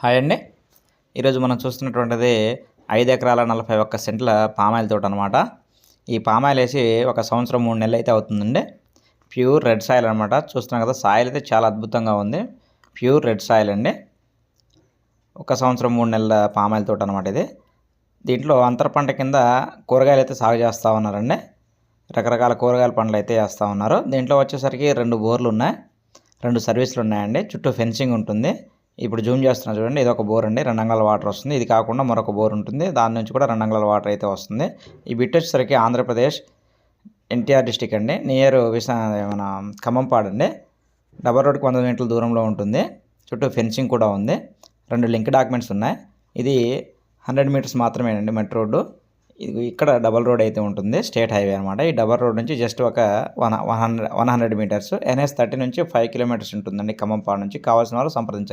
Hi అండి. ఈరోజు మనం చూస్తున్నటువంటిది ఐదు ఎకరాల నలభై ఒక్క సెంట్ల పామాయిల్ తోట అనమాట ఈ పామాయిల్ వేసి ఒక సంవత్సరం మూడు నెలలు అయితే అవుతుందండి. ప్యూర్ రెడ్ సాయిల్ అనమాట చూస్తున్నాం కదా సాయిల్ అయితే చాలా అద్భుతంగా ఉంది. ప్యూర్ రెడ్ సాయిల్ అండి. ఒక సంవత్సరం మూడు నెలల పామాయిల్ తోట అనమాట ఇది. దీంట్లో అంతర పంట కింద కూరగాయలు అయితే సాగు చేస్తూ ఉన్నారండి. రకరకాల కూరగాయల పండ్లు అయితే వేస్తూ ఉన్నారు. దీంట్లో వచ్చేసరికి రెండు బోర్లు ఉన్నాయి. రెండు సర్వీసులు ఉన్నాయండి. చుట్టూ ఫెన్సింగ్ ఉంటుంది. ఇప్పుడు జూమ్ చేస్తున్నా చూడండి ఇది ఒక బోర్ అండి. రెండు అంగళాల వాటర్ వస్తుంది. ఇది కాకుండా మరొక బోర్ ఉంటుంది. దాని నుంచి కూడా రెండు అంగళాల వాటర్ అయితే వస్తుంది. ఈ బిట్ వచ్చేసరికి ఆంధ్రప్రదేశ్ ఎన్టీఆర్ డిస్టిక్ అండి. నియర్ విశా మన ఖమ్మంపాడు అండి. డబల్ రోడ్కి వంద మీటర్ల దూరంలో ఉంటుంది. చుట్టూ ఫెన్సింగ్ కూడా ఉంది. రెండు లింక్ డాక్యుమెంట్స్ ఉన్నాయి. ఇది హండ్రెడ్ మీటర్స్ మాత్రమే అండి మెట్రో రోడ్డు. ఇది ఇక్కడ డబల్ రోడ్ అయితే ఉంటుంది. స్టేట్ హైవే అనమాట ఈ డబల్ రోడ్ నుంచి జస్ట్ ఒక one one hundred one hundred metres. NS thirty నుంచి ఫైవ్ కిలోమీటర్స్ ఉంటుందండి ఖమ్మంపాడు నుంచి. కావాల్సిన వాళ్ళు సంప్రదించారు